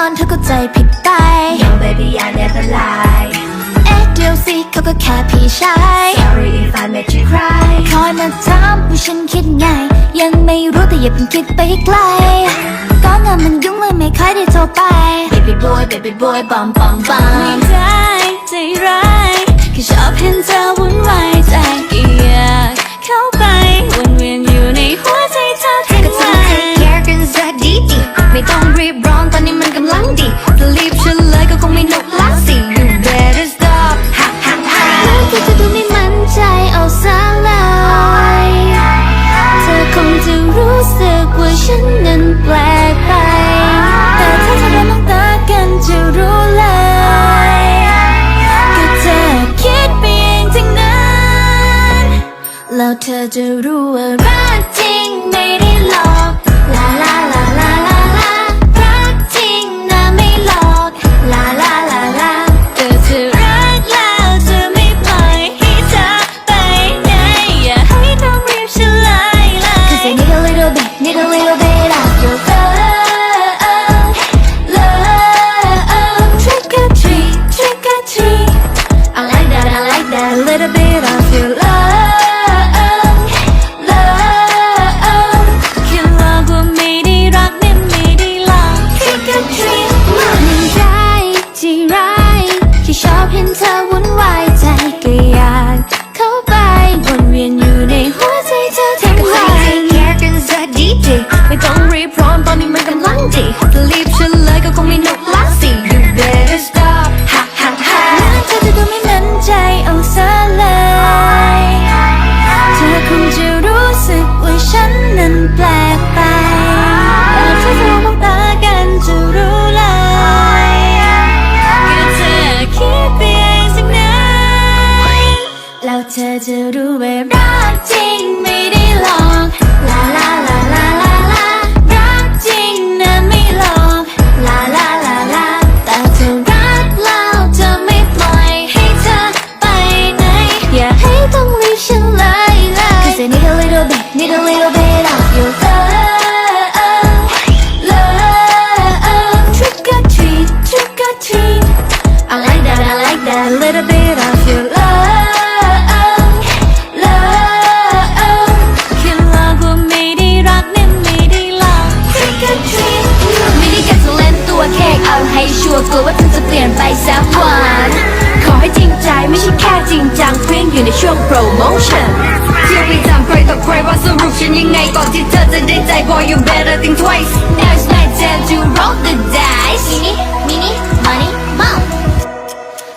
อนเธอก็ใจผิดไป No baby I never lie เอ๊ะเดี๋ยวสิเขาก็แค่พี่ชาย Sorry if I made you cry คอยมาถามว่าฉันคิดไง ยังไม่รู้แต่อย่าเพิ่งคิดไปไกล ก็งานมันยุ่งเลยไม่ค่อยได้โทรไป Baby boy baby boy bum bum ไม่ bum ได้ใจร้ายแค่ชอบเห็นเธอวุ่นวาย เธอจะรู้ว่ารักจริงไม่ได้หลอก เธอจะรู้ว่ารักจริงไม่ได้หลอกลาลาลาลาลาลารักจริงนะไม่หลอกลาลาลาลาแต่เธอรักแล้วจะไม่ปล่อยให้เธอไปไหนอย่าให้ต้องรีบเฉลยเลย Cause I need a little bit need a little bit of your love love trick or treat trick or treat I like that I like that a little bit จริงจังเคว้งอยู่ในช่วงโปรโมชั่นที่วิจารณ์ใครต่อใครว่าสรุปฉันยังไงก่อนที่เธอจะได้ใจ boy you better think twice now it's my turn to roll the dice mini mini money mom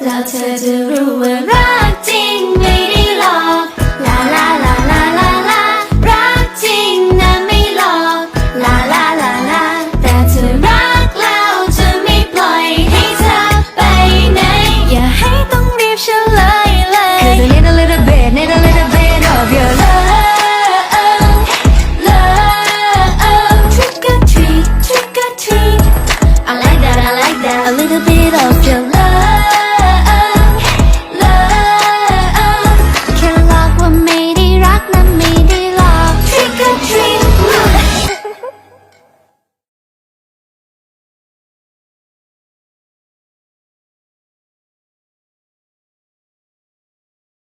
แล้วเธอจะรู้ว่า